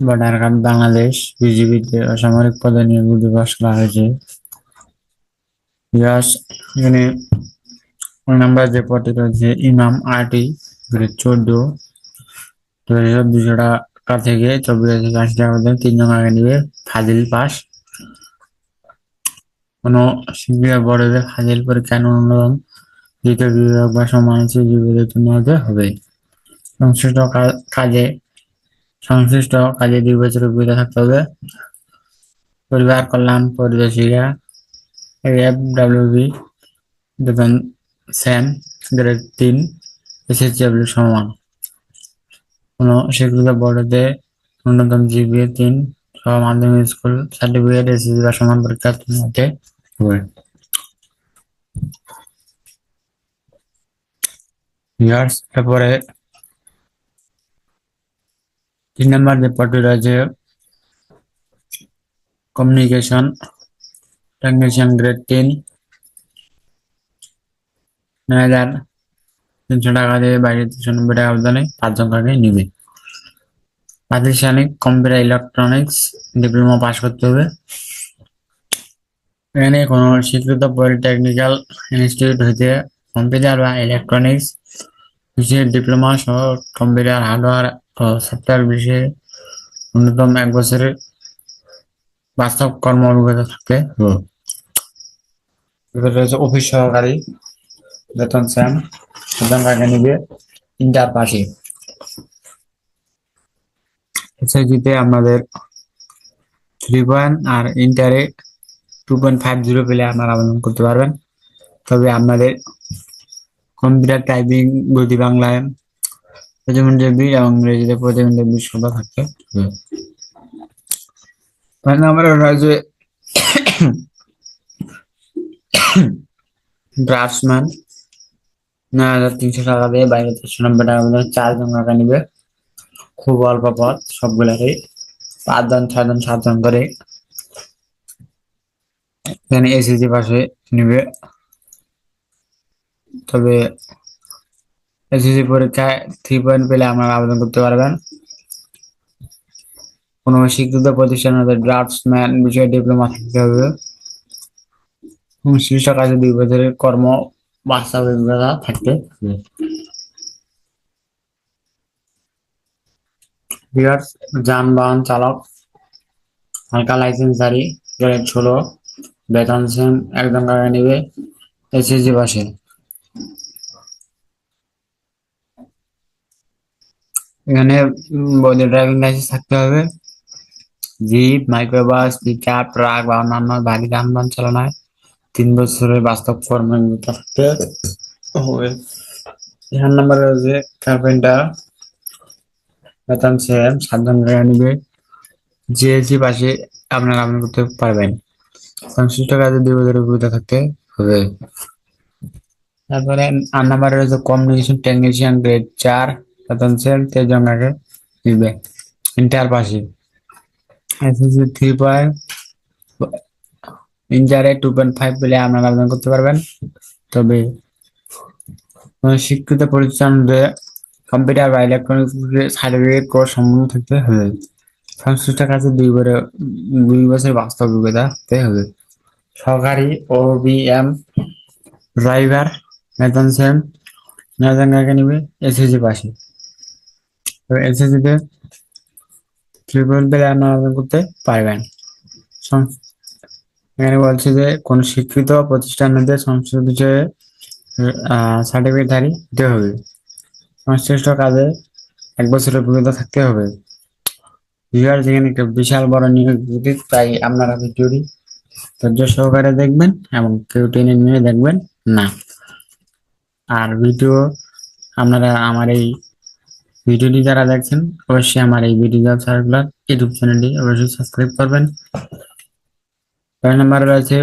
Border guard Bangladesh বিজিবিতে অসামরিক পদে নিয়োগ দিবস করা হয়েছে। এখানে নাম্বার যে পদটি রয়েছে, ইমাম আরটি চোদ্দ। দু হাজার দুশো টাকা থেকে চব্বিশ হাজার আশি টাকা পর্যন্ত তিনজন আগে নিবে ফাজিল পাস। কোনো শিক্ষা বড়দের ফাজিল পরীক্ষা ন্যূনতম দ্বিতীয় বিভাগ বা বিভাগে উত্তীর্ণ হতে হবে। সংশ্লিষ্ট কাজে সংশ্লিষ্ট কাজে দুই বছরের অভিজ্ঞতা থাকতে হবে। পরিবার কল্যাণ পরিদর্শিকা এফ ডাব্লিউবি বেতন স্যাম গ্রেড তিন এসএসডব্লিউ সমান। কোনো স্বীকৃত বোর্ডে ন্যূনতম জিপিএ তিন সহ মাধ্যমিক স্কুল সার্টিফিকেট এসএসসি বা সমান পরীক্ষা উত্তীর্ণ হতে হবে। ইয়ার্স, তারপরে যে পদটি রয়েছে কমিউনিকেশন টেকনিশিয়ান গ্রেড তিন নয় হাজার তিনশো টাকা দিয়ে বাইরে তিনশো নব্বই টাকা আবেদনে পাঁচজন কাকে নিবে। প্রাতিষ্ঠানিক কম্পিউটার ইলেকট্রনিক্স ডিপ্লোমা পাস করতে হবে। এখানে কোনো স্বীকৃত পলিটেকনিক্যাল ইনস্টিটিউট হইতে কম্পিউটার বা ইলেকট্রনিক্স বিষয়ে ডিপ্লোমা সহ কম্পিউটার হার্ডওয়্যার ও সফটওয়্যার বিষয়ে ন্যূনতম এক বছরের বাস্তব কর্ম অভিজ্ঞতা থাকতে রয়েছে অফিস সহকারী বেতন স্যাম বেতন নিবে ইন্টার পাশে। এসআইজিতে আমাদের থ্রি পয়েন্ট আর ইন্টারে টু পয়েন্ট ফাইভ জিরো পেলে আপনারা আবেদন করতে পারবেন। তবে আপনাদের কম্পিউটার টাইপিং গতি বাংলায় প্রতিমন্ত্রী বিশ এবং ইংরেজিতে প্রতিমন্ত্রী বিশ শব্দ থাকতে ছয় নম্বরে রয়েছে ড্রাফটসম্যান নয় হাজার তিনশো টাকা দিয়ে বাইরে তিনশো নব্বই টাকা মধ্যে চারজন টাকা নিবে। খুব অল্প পথ সবগুলারই। পাঁচজন ছয়জন সাতজন করে এখানে এসএসসি পাশে নিবে। তবে এসএসসি পরীক্ষায় থ্রি পয়েন্ট পেলে আপনারা আবেদন করতে পারবেন। কোনো স্বীকৃত প্রতিষ্ঠান হতে ড্রাফটসম্যান বিষয়ে ডিপ্লোমা থাকতে হবে। শীর্ষ কাজে দুই বছরের কর্ম বাস্তব থাকতে হবে। যানবাহন চালক, হালকা লাইসেন্সধারী গ্রেড ষোলো, বেতন সেম একদম টাকা নেবে এসএসজি বাসে। এখানে বৈধ ড্রাইভিং লাইসেন্স থাকতে হবে। Jeep, microbus pick up truck বা অন্যান্য ভারী যানবাহন চালনায় তিন বছরের বাস্তব কর্মযোগ্যতা থাকতে হবে। এখান নাম্বার রয়েছে কার্পেন্টার। বেতন সেম সাতজন নিবে। জিএসি পাশে আপনারা আবেদন করতে পারবেন। সংশ্লিষ্ট কাজে দুই বছরের অভিজ্ঞতা থাকতে হবে। তারপরে আট নাম্বারে রয়েছে কমিউনিকেশন টেকনিশিয়ান গ্রেড চার। বেতন সেম তেজঙ্গাকে নিবে ইন্টার পাশে। এসএসসি থ্রি পয়েন্ট ইন্টারে টু পয়েন্ট ফাইভ পেলে আপনারা আবেদন করতে পারবেন। তবে শিক্ষিত প্রতিষ্ঠান কম্পিউটার বা ইলেকট্রনিক্স সার্টিফিকেট কোর্স সম্পন্ন থাকতে হবে। সংশ্লিষ্ট কাজে দুই বছর দুই বছর বাস্তব অভিজ্ঞতা হবে। সরকারি ও বিএম ড্রাইভার বেতন সেম নজন কাকে নিবে এসএসসি পাশে। তো এসএসসিতে ট্রিপল পেলে আপনারা আবেদন করতে পারবেন। এখানে বলছে যে, কোন শিক্ষিত প্রতিষ্ঠান হতে সংশ্লিষ্ট বিষয়ে সার্টিফিকেটধারী হতে হবে। সংশ্লিষ্ট কাজে এক বছরের অভিজ্ঞতা থাকতে হবে। ভিউয়ার যেখানে একটা বিশাল বড় নিয়োগ যদি তাই আপনারা ভিডিওটি ধৈর্য সহকারে দেখবেন এবং কেউ টেনে নিয়ে দেখবেন না। আর ভিডিও আপনারা আমার এই ভিডিওটি যারা দেখছেন, অবশ্যই আমার এই ভিডিও সার্কুলার ইউটিউব চ্যানেলটি অবশ্যই সাবস্ক্রাইব করবেন। ছয় নম্বরে রয়েছে,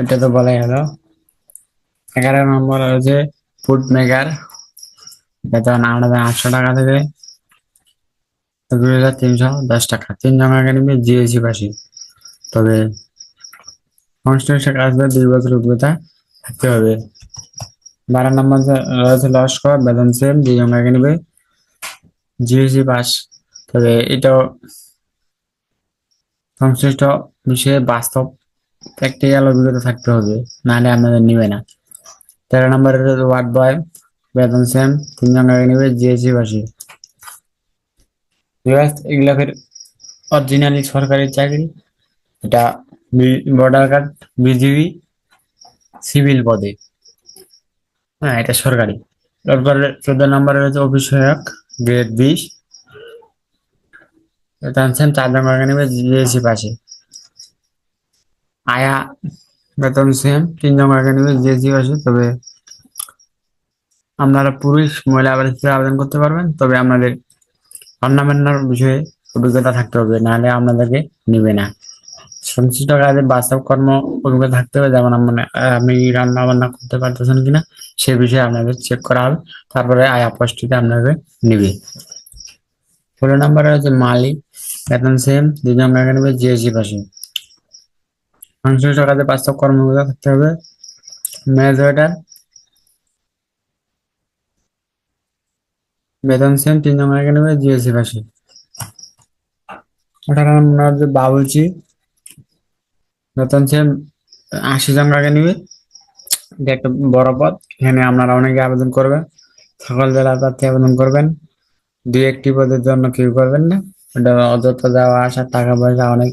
এটা তো বলাই হলো। এগারো নম্বর রয়েছে, ফুড মেকার। বেতন হাজার আটশো টাকা থেকে। দুই হাজার তিনশো, দশ টাকা। তিন জনকে নিবে জিএসি পাশে তবে, কনস্ট্রাকশন কাজে দুই বছর অভিজ্ঞতা থাকতে হবে। বারো নম্বর রয়েছে লস্কর বেতন সেম দুই জনকে নিবে। জিএসি পাস তবে এটাও সংশ্লিষ্ট বিষয়ে বাস্তব প্র্যাকটিক্যাল অভিজ্ঞতা থাকতে হবে, নাহলে আপনাদের নিবে না। তেরো নম্বরের ওয়ার্ড বয় বেতন সেম তিনজন আগে নেবে জিএসসি বাসী এগুলা ফের অরিজিনালি সরকারি চাকরি। এটা বর্ডার গার্ড বিজিবি সিভিল পদে হ্যাঁ এটা সরকারি। তারপরে চোদ্দ নম্বরে রয়েছে অফিস সহায়ক গ্রেড বিশ। এটা আনছেন চার নম্বর নেবে জিএসসি পাশে। আয়া, বেতন সেম তিন নম্বর নেবে জিএসসি পাশে, তবে আপনারা পুরুষ, মহিলা আবার আবেদন করতে পারবেন, তবে আপনাদের রান্নাবান্নার বিষয়ে অভিজ্ঞতা থাকতে হবে, নাহলে আপনাদেরকে নিবে না। সংশ্লিষ্ট কাজে বাস্তব কর্ম অভিজ্ঞতা থাকতে হবে, যেমন মানে আপনি রান্না বান্না করতে পারতেছেন কিনা, সে বিষয়ে আপনাদের চেক করা হবে, তারপরে আয় পোস্টটিতে আপনাকে নিবে। ষোলো নম্বরে হচ্ছে মালিক, বেতন সেম দুজন টাকা নেবে জিএসসি পাশে। সংশ্লিষ্ট কাজে বাস্তব কর্ম অভিজ্ঞতা থাকতে হবে। ম্যানেজ ওয়েটার বেতন সেম তিন টাকা নেবে জিএসসি পাশে। ওটার নাম হচ্ছে বাবুচি বেতন সেম আশি জন টাকা নিবে একটা বড় পদ, এখানে আপনারা অনেকে আবেদন করবেন। সকল জেলা প্রার্থী আবেদন করবেন। দুই একটি পদের জন্য কেউ করবেন না। এটা অযথা যাওয়া আসা, টাকা পয়সা অনেক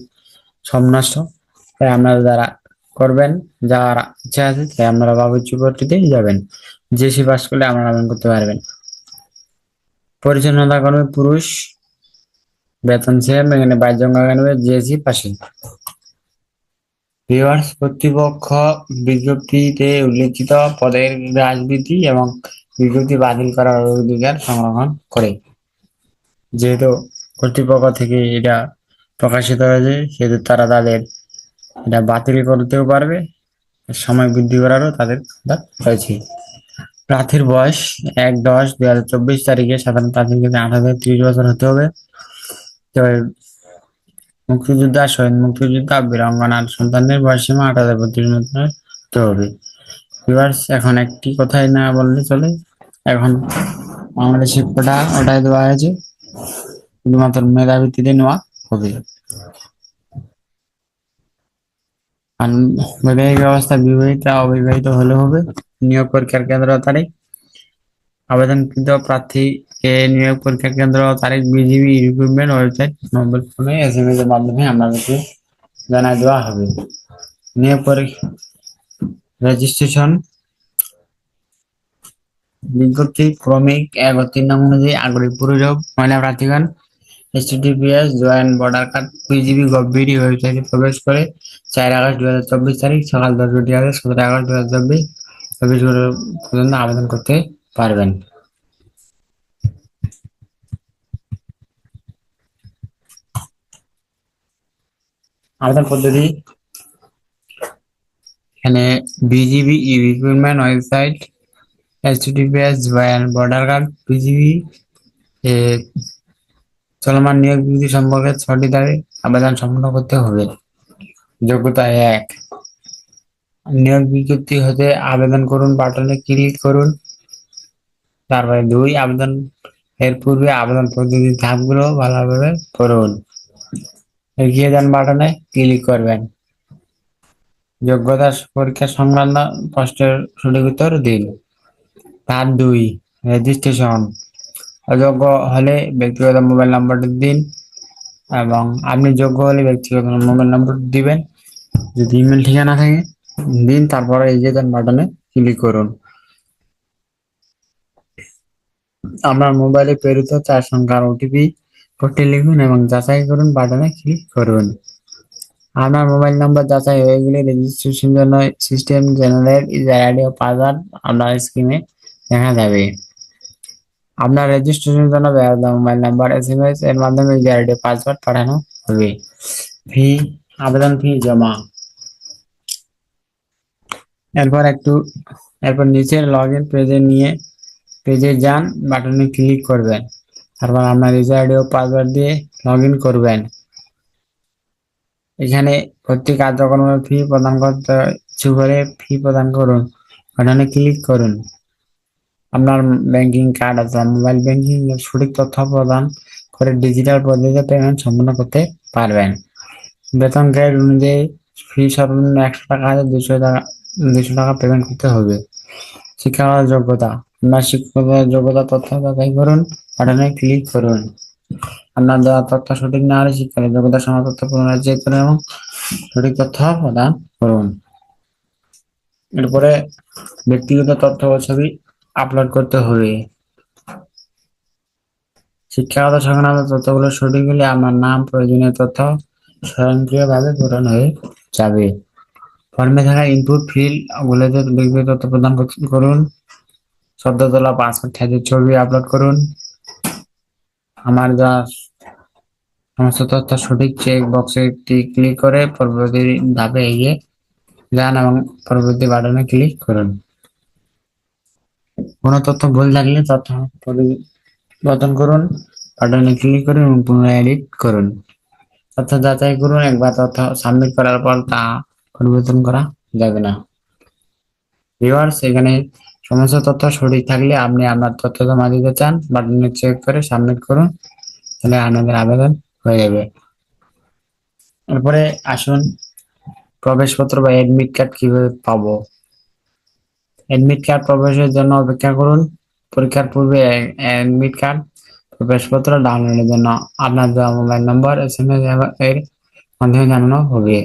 সব নষ্ট তাই আপনারা যারা করবেন যারা ইচ্ছা আছে, তাই আপনারা বাবুচি পদটিতেই যাবেন। জেসি পাস করলে আপনারা আবেদন করতে পারবেন। পরিচ্ছন্নতা কর্মী পুরুষ, বেতন সেম, এখানে বাইশ জন টাকা নেবে জিএসসি পাশে। ভিউয়ার্স কর্তৃপক্ষ বিজ্ঞপ্তিতে উল্লেখিত পদের রাজনীতি এবং বিজ্ঞপ্তি বাতিল করার অধিকার সংরক্ষণ করে। যেহেতু কর্তৃপক্ষ থেকে এটা প্রকাশিত হয়েছে, সেহেতু তারা তাদের এটা বাতিল করতেও পারবে, সময় বৃদ্ধি করারও তাদের রয়েছে প্রার্থীর বয়স এক দশ দুই হাজার চব্বিশ তারিখে সাধারণ প্রার্থীর ক্ষেত্রে আঠারো থেকে ত্রিশ বছর হতে হবে। তবে মুক্তিযোদ্ধা শহীদ মুক্তিযোদ্ধা বীরাঙ্গনার সন্তানদের বয়স আট হাজার বত্রিশ মধ্যে হতে হবে ভিউয়ার্স, এখন একটি কথাই না বললে চলে। এখন বাংলাদেশের কোটা ওটাই দেওয়া হয়েছে। শুধুমাত্র মেধা ভিত্তিতে নেওয়া হবে। আর বৈবাহিক অবস্থা বিবাহিত, অবিবাহিত হলে হবে। নিয়োগ পরীক্ষার কেন্দ্র তারিখ আবেদনকৃত প্রার্থীকে নিয়োগ পরীক্ষা কেন্দ্র তারিখ বিজিবি রিক্রুটমেন্ট ওয়েবসাইট মোবাইল ফোনে এস এম এস এর মাধ্যমে আপনাদেরকে জানাই দেওয়া হবে। নিয়োগ পরীক্ষা রেজিস্ট্রেশন বিজ্ঞপ্তি ক্রমিক এক ও তিন নং অনুযায়ী আগ্রহী পুরুষ মহিলা প্রার্থীগণ HTTPS join border guard BGB gov bd ওয়েবসাইটে প্রবেশ করে চার আগস্ট দু চব্বিশ তারিখ সকাল দশ ঘটি আগে সতেরো আগস্ট দু হাজার চব্বিশ চব্বিশ পর্যন্ত আবেদন করতে পারবেন। আবেদন পদ্ধতি। এখানে BGB recruitment website S HTTPS join border guard BGB চলমান নিয়োগ বিধি সম্পর্কে ছটি তারিখ আবেদন সম্পন্ন করতে হবে। যোগ্যতা এক। নিয়োগ বিজ্ঞপ্তি হতে আবেদন করুন, বাটনে ক্লিক করুন। তারপরে দুই, আবেদন এর পূর্বে আবেদন পদ্ধতির ধাপগুলো ভালোভাবে পড়ুন। এগিয়ে যান বাটনে ক্লিক করবেন। যোগ্যতা পরীক্ষা সংক্রান্ত প্রশ্নের সঠিক উত্তর দিন। তার দুই রেজিস্ট্রেশন অযোগ্য হলে ব্যক্তিগত মোবাইল নম্বরটি দিন এবং আপনি যোগ্য হলে ব্যক্তিগত মোবাইল নম্বর দিবেন। যদি ইমেল ঠিকানা থাকে, দিন, তারপরে এগিয়ে যান বাটনে ক্লিক করুন। আপনার মোবাইলে প্রেরিত চার সংখ্যার ওটিপি কোডটি লিখুন এবং যাচাই করুন, বাটনে ক্লিক করুন। আপনার মোবাইল নাম্বার যাচাই হয়ে গেলে রেজিস্ট্রেশন জন্য সিস্টেম জেনারেট ইউজার আইডি ও পাসওয়ার্ড আপনার স্ক্রিনে দেখা যাবে। আপনার রেজিস্ট্রেশনের জন্য ব্যবহৃত mobile number S M S এর মাধ্যমে ইউজার আইডি পাসওয়ার্ড পাঠানো হবে। ফি, আবেদন ফি জমা। এরপর একটু, এরপর নিচের লগ ইন পেজে নিয়ে পেজে যান, বাটনে ক্লিক করবেন। তারপর আপনার ইউজার আইডি ও পাসওয়ার্ড দিয়ে লগ করবেন। এখানে ভর্তি কার্যক্রমের ফি প্রদান করতে ইচ্ছুক হলে ফি প্রদান করুন। বাটনে ক্লিক করুন। আপনার ব্যাংকিং কার্ড অথবা মোবাইল ব্যাংকিং সঠিক তথ্য প্রদান করে ডিজিটাল পদ্ধতিতে পেমেন্ট সম্পন্ন করতে পারবেন। বেতন গ্রেড অনুযায়ী ফি সর্বনিম্ন একশো টাকা দুশো টাকা দুশো টাকা পেমেন্ট করতে হবে। শিক্ষাগত যোগ্যতা। আপনার শিক্ষাগত যোগ্যতা তথ্য যাচাই করুন বাটনে ক্লিক করুন। আপনার দেওয়া তথ্য সঠিক না হলে শিক্ষাগত যোগ্যতা সমাজ তথ্য পুনরায় চেক করুন এবং সঠিক তথ্য প্রদান করুন। এরপরে ব্যক্তিগত তথ্য ও ছবি আপলোড করতে হবে। শিক্ষাগত সংক্রান্ত তথ্যগুলো সঠিক হলে আমার নাম, প্রয়োজনীয় তথ্য স্বয়ংক্রিয়ভাবে পূরণ হয়ে যাবে। ফর্মে থাকা ইনপুট ফিল্ড গুলোতে ব্যক্তিগত তথ্য প্রদান করুন। সদ্য তোলা পাসপোর্ট সাইজের ছবি আপলোড করুন। আমার যা সমস্ত তথ্য সঠিক চেক বক্সে ক্লিক করে পরবর্তী ধাপে এগিয়ে যান এবং পরবর্তী বাটনে ক্লিক করুন। কোনো তথ্য ভুল থাকলে তথ্য পরিবর্তন করুন বাটনে ক্লিক করুন এবং পুনরায় এডিট করুন। তথ্য যাচাই করুন, একবার তথ্য সাবমিট করার পর তা পরিবর্তন করা যাবে না। ভিউয়ার্স এখানে সমস্ত তথ্য সঠিক থাকলে আপনি আপনার তথ্য জমা দিতে চান। বাটনে চেক করে সাবমিট করুন, তাহলে আপনাদের আবেদন হয়ে যাবে। এরপরে আসুন, প্রবেশপত্র বা এডমিট কার্ড কীভাবে পাবো? এডমিট কার্ড প্রবেশের জন্য অপেক্ষা করুন। পরীক্ষার পূর্বে এডমিট কার্ড প্রবেশপত্র ডাউনলোডের জন্য আপনার দেওয়া mobile number S M S এর মাধ্যমে জানানো হবে।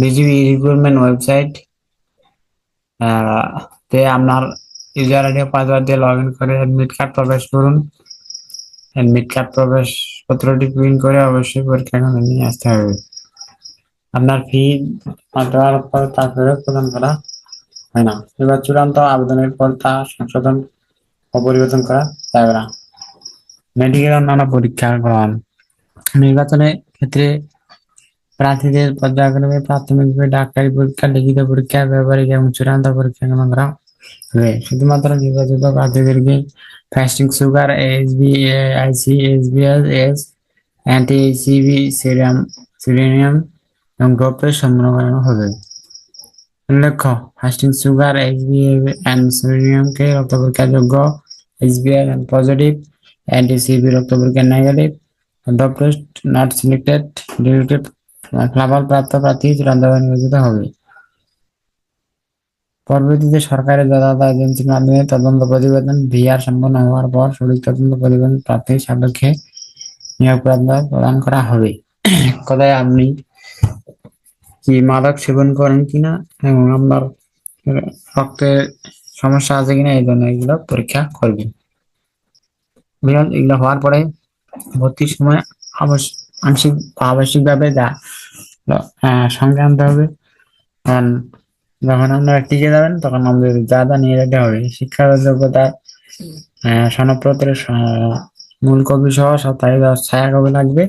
বিজিবি রিক্রুটমেন্ট ওয়েবসাইট তে আপনার ইউজার আইডি পাসওয়ার্ড দিয়ে লগ ইন করে এডমিট কার্ড প্রবেশ করুন। এডমিট কার্ড প্রবেশ পত্রটি প্রিন্ট করে অবশ্যই পরীক্ষা নিয়ে আসতে হবে। আপনার ফি দেওয়ার পর তা ফেরত প্রদান করা হয় না। এবার চূড়ান্ত আবেদনের পর তা সংশোধন ও পরিবর্তন করা যাবে না। মেডিকেল অন্যান্য পরীক্ষা গ্রহণ নির্বাচনের ক্ষেত্রে প্রার্থীদের পর্যায়ক্রমে প্রাথমিকভাবে ডাক্তারি পরীক্ষা, লিখিত পরীক্ষা, ব্যবহারিক এবং চূড়ান্ত পরীক্ষা গ্রহণ করা শুধুমাত্র নির্বাচিত প্রার্থীদেরকে fasting sugar SB IC SBS S anti CB serum সিরেনিয়াম এবং ডোপের সম্পন্ন করানো হবে। উল্লেখ্য ফাস্টিং সুগার এইচবি অ্যান্ড সিরেনিয়ামকে রক্ত পরীক্ষা যোগ্য এইচবিআর পজিটিভ অ্যান্টি সিবি রক্ত পরীক্ষা negative dope test not selected ডিউটেড ফলাফল প্রাপ্ত প্রার্থী চূড়ান্তভাবে নিয়োজিত হবে। পরবর্তীতে সরকারের যথাযথ এজেন্সির মাধ্যমে তদন্ত প্রতিবেদন, ভিআর সম্পন্ন হওয়ার পর সঠিক তদন্ত প্রতিবেদন প্রার্থীর সাপেক্ষে নিয়োগ প্রদান করা হবে। কথায় আপনি কি মাদক সেবন করেন কিনা এবং আপনার রক্তের সমস্যা আছে কিনা এই জন্য এগুলো পরীক্ষা করবেন। এগুলো হওয়ার পরে ভর্তির সময় আংশিক, আবশ্যিকভাবে যা আনতে হবে যখন আপনারা টিকে যাবেন তখন আমাদের যা যা নিয়ে যেতে হবে শিক্ষাগত যোগ্যতা সনদপত্রের মূল কপি সহ ছায়া কপি লাগবে।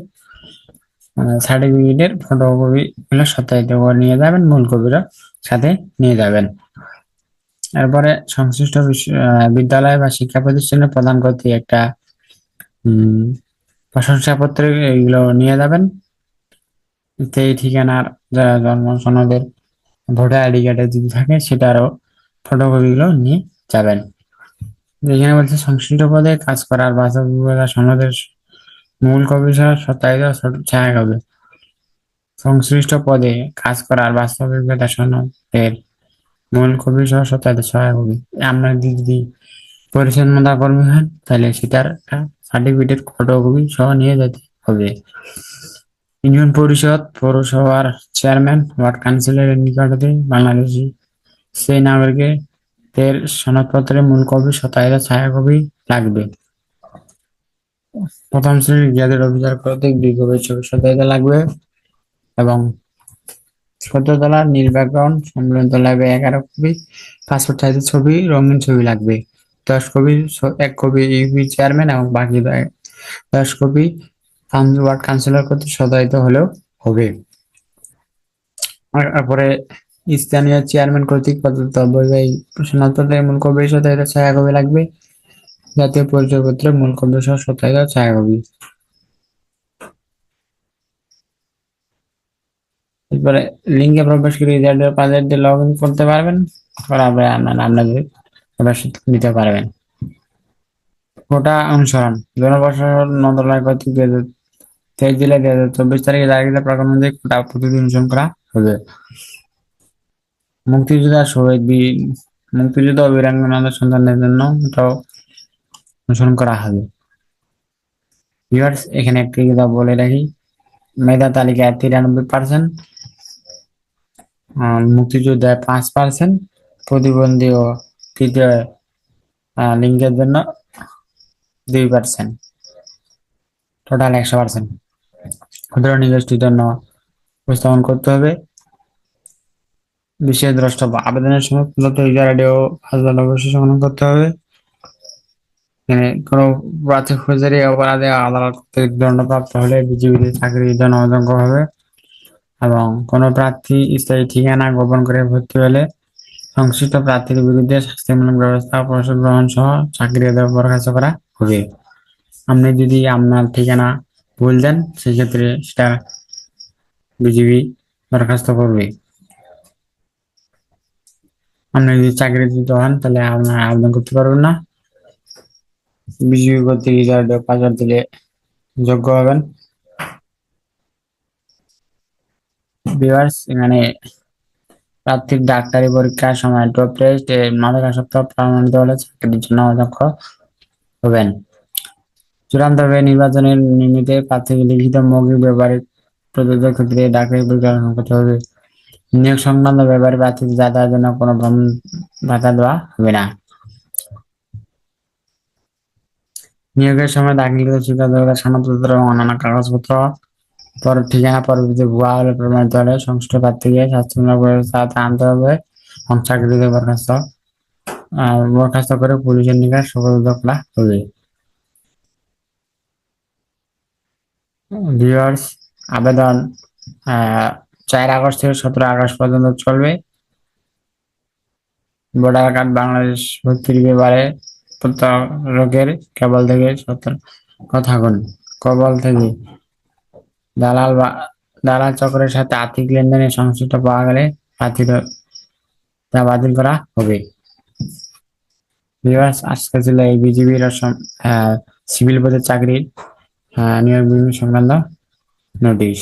সার্টিফিকেটের ফটোকপি গুলো সত্যায়িত করে নিয়ে যাবেন মূল কপিটা সাথে নিয়ে যাবেন। এরপরে সংশ্লিষ্ট বিদ্যালয় বা শিক্ষা প্রতিষ্ঠানে প্রদান করতে একটা উম প্রশংসাপত্র এগুলো নিয়ে যাবেন। সেই ঠিকানার যারা জন্ম সনদের ভোটার আইডি কার্ডে যদি থাকে সেটারও ফটোকপি গুলো নিয়ে যাবেন। যেখানে বলছে, সংশ্লিষ্ট পদে কাজ করার বাস্তবতা সনদের মূল কপি সহ সত্যায়িত ছায়া কপি সংশ্লিষ্ট পদে কাজ করার বাস্তবিকতা সনদের মূল কপি সহ সত্যায়িত ছায়া কপি আমরা যদি পরিচ্ছন্নতা কর্মী হন, তাহলে সেটার একটা সার্টিফিকেট ফটোকপি সহ নিয়ে যেতে হবে। ইউনিয়ন পরিষদ, পৌরসভার চেয়ারম্যান, ওয়ার্ড কাউন্সিলরের নিকটতে বাংলাদেশি সেই নাগরিকের এর সনদপত্রের মূল কপি সত্যায়িত ছায়া কপি লাগবে। প্রথম শ্রেণির গ্রেডের অফিসার কর্তৃক কপি ছবি সত্যায়িত লাগবে এবং সত্যতলা নির্বাচন সম্মিলিত লাগবে এগারো কপি, পাসপোর্ট সাইজের ছবি, রঙিন ছবি লাগবে। দশ কপি এক কপি ইউপি চেয়ারম্যান এবং বাকি দশ কপি ওয়ার্ড কাউন্সিলর কর্তৃক সত্যায়িত হলেও হবে। তারপরে স্থানীয় চেয়ারম্যান কর্তৃক প্রদত্ত বৈবাহী সনদপত্রের মূল কপি সত্যায়িত ছায়া কপি লাগবে। জাতীয় পরিচয়পত্রের মূল কপি সহ সত্যায়িত ছায়া কপি এরপরে লিঙ্কে প্রবেশ করে রেজাল্টের পাসওয়ার্ড দিয়ে লগ ইন করতে পারবেন, তারপর আপনারা আপনাদের প্রবেশ নিতে পারবেন। কোটা অনুসরণ, জনপ্রশাসন মন্ত্রণালয় কর্তৃক তেইশ জুলাই দুই হাজার চব্বিশ তারিখে জারিকৃত প্রজ্ঞাপন অনুযায়ী কোটা পদ্ধতি অনুসরণ করা হবে। মুক্তিযোদ্ধা শহীদ বীর মুক্তিযুদ্ধ বীরাঙ্গনাদের সন্তানদের জন্য এটাও অনুসরণ করা হবে। ভিউয়ার্স এখানে একটি কথা বলে রাখি। মেধা তালিকায় তিরানব্বই পার্সেন্ট মুক্তিযোদ্ধায় পাঁচ পার্সেন্ট প্রতিবন্ধী ও তৃতীয় লিঙ্গের জন্য দুই পার্সেন্ট টোটাল একশো পার্সেন্ট ক্ষুদ্র নিগোষ্ঠীর জন্য উপস্থাপন করতে হবে। বিশেষ দ্রষ্টব্য, আবেদনের সময় মূলত ইউজার আইডি ও পাসওয়ার্ড অবশ্যই সংগ্রহ করতে হবে। কোনো প্রার্থী ফৌজদারি অপরাধে আদালত কর্তৃক দণ্ডপ্রাপ্ত হলে বিজিবিতে চাকরির জন্য অযোগ্য হবে এবং কোনো প্রার্থী স্থায়ী ঠিকানা গোপন করে ভর্তি হলে সংশ্লিষ্ট প্রার্থীর বিরুদ্ধে শাস্তিমূলক ব্যবস্থা প্রশাসন গ্রহণ সহ চাকরি বরখাস্ত করা হবে। আপনি যদি আপনার ঠিকানা ভুল দেন, সেক্ষেত্রে সেটা বিজিবি বরখাস্ত করবে। আপনি যদি চাকরিচ্যুত হন, তাহলে আপনার আবেদন করতে পারবেন না। বিজিবি কর্তৃক রিজার্ভ পাসওয়ার্ড দিলে যোগ্য হবেন। এখানে প্রার্থীর ডাক্তারি পরীক্ষার সময় ড্রপ টেস্ট মাদকাসক্ত, প্রমাণিত হলে চাকরির জন্য অযোগ্য হবেন। চূড়ান্তভাবে নির্বাচনের নিমিত্তে প্রার্থীকে লিখিত মৌখিক ব্যবহারিক প্রযোজ্য ক্ষেত্রে ডাক্তারি পরীক্ষা গ্রহণ করতে হবে। নিয়োগ সংক্রান্ত ব্যাপারে প্রার্থীদের যাতায়াতের জন্য কোনো ভ্রমণ ভাতা দেওয়া হবে না। নিয়োগের সময় দাখিলকৃত শিক্ষার্থীদের সনদপত্র এবং অন্যান্য কাগজপত্র, পর ঠিকানা, পরবর্তী ভুয়া হলে প্রমাণিত হলে সংশ্লিষ্ট প্রার্থীকে শাস্তিমূলক ব্যবস্থা আনতে হবে চাকরিতে বরখাস্ত বরখাস্ত করে পুলিশের নিকট সুপর্দ করা হবে ভিউয়ার্স আবেদন চার আগস্ট থেকে সতেরো আগস্ট পর্যন্ত চলবে। ভোটার কার্ড বাংলাদেশ ভর্তির ব্যাপারে প্রতারকের কেবল থেকে সতর্ক থাকুন কবল থেকে। দালাল বা, দালাল চক্রের সাথে আর্থিক লেনদেনে সংশ্লিষ্ট পাওয়া গেলে প্রার্থীর তা বাতিল করা হবে। আজকে ছিল এই বিজিবির সিভিল পদের চাকরির আহ, নিয়োগ বিভিন্ন সংক্রান্ত নোটিশ